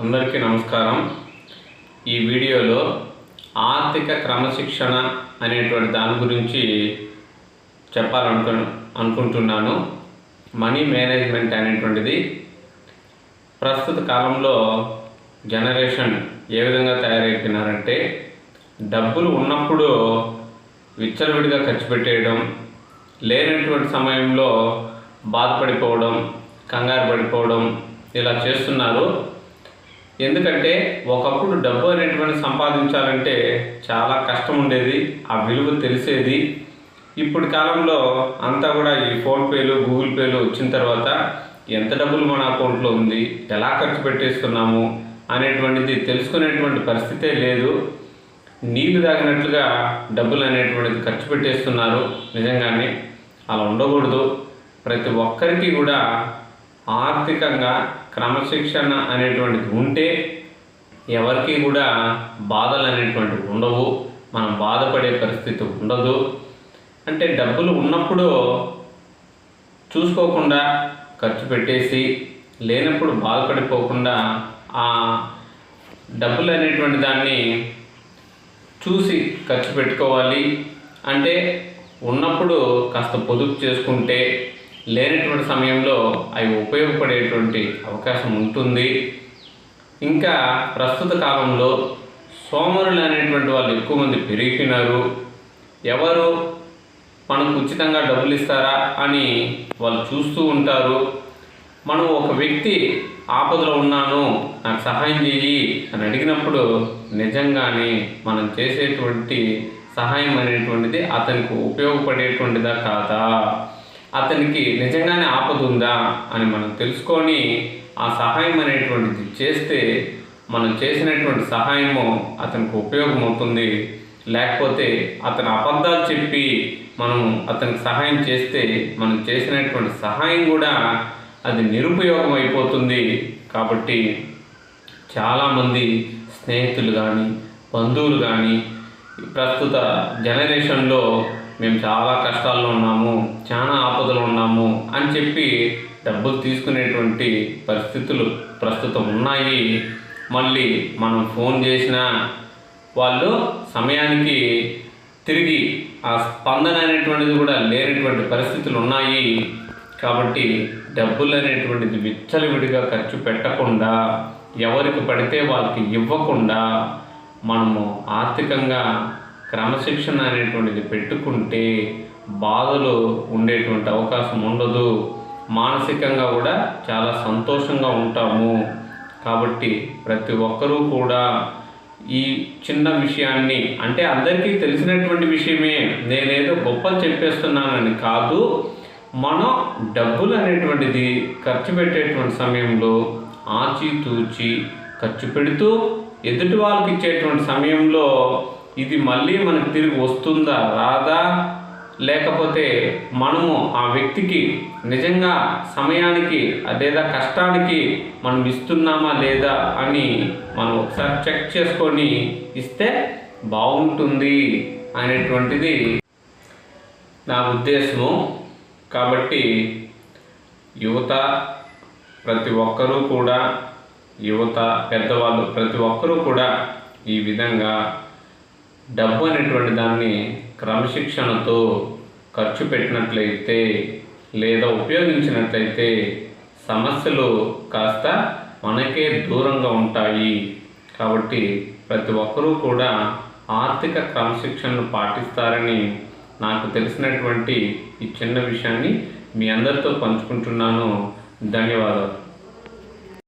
అందరికీ నమస్కారం. ఈ వీడియోలో ఆర్థిక క్రమశిక్షణ అనేటువంటి దాని గురించి చెప్పాలనుకు అనుకుంటున్నాను. మనీ మేనేజ్మెంట్ అనేటువంటిది ప్రస్తుత కాలంలో జనరేషన్ ఏ విధంగా తయారైపోయినారంటే డబ్బులు ఉన్నప్పుడు విచ్చలవిడిగా ఖర్చు పెట్టేయడం లేనటువంటి సమయంలో బాధపడిపోవడం కంగారు పడిపోవడం ఇలా చేస్తున్నారు. ఎందుకంటే ఒకప్పుడు డబ్బు అనేటువంటి సంపాదించాలంటే చాలా కష్టం ఉండేది ఆ విలువ తెలిసేది. ఇప్పుడు కాలంలో అంతా కూడా ఈ ఫోన్పేలు గూగుల్ పేలు వచ్చిన తర్వాత ఎంత డబ్బులు మన అకౌంట్లో ఉంది ఎలా ఖర్చు పెట్టేస్తున్నాము అనేటువంటిది తెలుసుకునేటువంటి పరిస్థితే లేదు. నీళ్ళు తాగినట్లుగా డబ్బులు అనేటువంటిది ఖర్చు పెట్టేస్తున్నారు నిజంగానే. అలా ఉండకూడదు. ప్రతి ఒక్కరికి కూడా ఆర్థికంగా క్రమశిక్షణ అనేటువంటిది ఉంటే ఎవరికి కూడా బాధలు అనేటువంటివి ఉండవు. మనం బాధపడే పరిస్థితి ఉండదు. అంటే డబ్బులు ఉన్నప్పుడు చూసుకోకుండా ఖర్చు పెట్టేసి లేనప్పుడు బాధపడిపోకుండా ఆ డబ్బులు అనేటువంటి దాన్ని చూసి ఖర్చు పెట్టుకోవాలి. అంటే ఉన్నప్పుడు కాస్త పొదుపు చేసుకుంటే లేనటువంటి సమయంలో అవి ఉపయోగపడేటువంటి అవకాశం ఉంటుంది. ఇంకా ప్రస్తుత కాలంలో సోమరులు అనేటువంటి వాళ్ళు ఎక్కువ మంది పెరిగిపోయినారు. ఎవరు మనకు ఉచితంగా డబ్బులు ఇస్తారా అని వాళ్ళు చూస్తూ ఉంటారు. మనం ఒక వ్యక్తి ఆపదలో ఉన్నాను నాకు సహాయం చేయి అని అడిగినప్పుడు నిజంగానే మనం చేసేటువంటి సహాయం అనేటువంటిది అతనికి ఉపయోగపడేటువంటిదా కాదా? అతనికి నిజంగానే ఆపదుందా అని మనం తెలుసుకొని ఆ సహాయం అనేటువంటిది చేస్తే మనం చేసినటువంటి సహాయము అతనికి ఉపయోగం అవుతుంది లేకపోతే అతను అబద్ధాలు చెప్పి మనం అతనికి సహాయం చేస్తే మనం చేసినటువంటి సహాయం కూడా అది నిరుపయోగం అయిపోతుంది కాబట్టి చాలామంది స్నేహితులు కానీ బంధువులు కానీ ప్రస్తుత జనరేషన్లో మేము చాలా కష్టాల్లో ఉన్నాము చాలా ఆపదలు ఉన్నాము అని చెప్పి డబ్బులు తీసుకునేటువంటి పరిస్థితులు ప్రస్తుతం ఉన్నాయి. మళ్ళీ మనం ఫోన్ చేసినా వాళ్ళు సమయానికి తిరిగి ఆ స్పందన అనేటువంటిది కూడా లేనటువంటి పరిస్థితులు ఉన్నాయి. కాబట్టి డబ్బులు అనేటువంటిది విచ్చలవిడిగా ఖర్చు పెట్టకుండా ఎవరికి పడితే వాళ్ళకి ఇవ్వకుండా మనము ఆర్థికంగా క్రమశిక్షణ అనేటువంటిది పెట్టుకుంటే బాధలు ఉండేటువంటి అవకాశం ఉండదు. మానసికంగా కూడా చాలా సంతోషంగా ఉంటాము. కాబట్టి ప్రతి ఒక్కరూ కూడా ఈ చిన్న విషయాన్ని అంటే అందరికీ తెలిసినటువంటి విషయమే నేనేదో గొప్పలు చెప్పేస్తున్నానని కాదు మనం డబ్బులు అనేటువంటిది ఖర్చు పెట్టేటువంటి సమయంలో ఆచితూచి ఖర్చు పెడుతూ ఎదుటి వాళ్ళకి ఇచ్చేటువంటి సమయంలో ఇది మళ్ళీ మనకు తిరిగి వస్తుందా రాదా? లేకపోతే మనము ఆ వ్యక్తికి నిజంగా సమయానికి లేదా కష్టానికి మనం ఇస్తున్నామా లేదా అని మనం ఒకసారి చెక్ చేసుకొని ఇస్తే బాగుంటుంది అనేటువంటిది నా ఉద్దేశము. కాబట్టి యువత ప్రతి ఒక్కరూ కూడా యువత పెద్దవాళ్ళు ప్రతి ఒక్కరూ కూడా ఈ విధంగా డబ్బు అనేటువంటి దాన్ని క్రమశిక్షణతో ఖర్చు పెట్టినట్లయితే లేదా ఉపయోగించినట్లయితే సమస్యలు కాస్త మనకే దూరంగా ఉంటాయి. కాబట్టి ప్రతి ఒక్కరూ కూడా ఆర్థిక క్రమశిక్షణను పాటిస్తారని నాకు తెలిసినటువంటి ఈ చిన్న విషయాన్ని మీ అందరితో పంచుకుంటున్నాను. ధన్యవాదాలు.